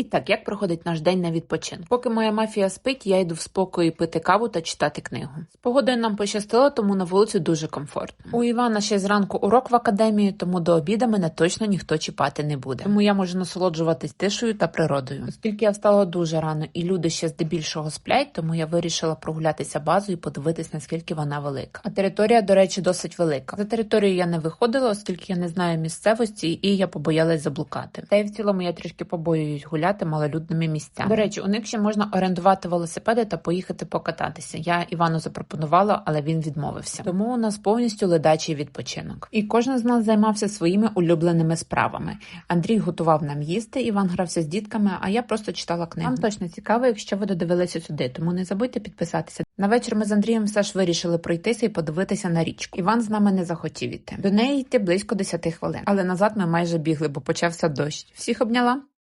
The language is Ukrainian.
І так, як проходить наш день на відпочинку? Поки моя мафія спить, я йду в спокої пити каву та читати книгу. З погодою нам пощастило, тому на вулиці дуже комфортно. У Івана ще зранку урок в академії, тому до обіда мене точно ніхто чіпати не буде. Тому я можу насолоджуватись тишею та природою. Оскільки я встала дуже рано і люди ще здебільшого сплять, тому я вирішила прогулятися базою і подивитись, наскільки вона велика. А територія, до речі, досить велика. За територію я не виходила, оскільки я не знаю місцевості, і я побоялась заблукати. Та й в цілому я трішки побоююсь гуляти малолюдними місцями. До речі, у них ще можна орендувати велосипеди та поїхати покататися. Я Івану запропонувала, але він відмовився. Тому у нас повністю ледачий відпочинок. І кожен з нас займався своїми улюбленими справами. Андрій готував нам їсти, Іван грався з дітками, а я просто читала книгу. Вам точно цікаво, якщо ви додивилися сюди, тому не забудьте підписатися. На вечір ми з Андрієм все ж вирішили пройтися і подивитися на річку. Іван з нами не захотів іти. До неї йти близько 10 хвилин. Але назад ми майже бігли, бо почався дощ. Всіх обняла.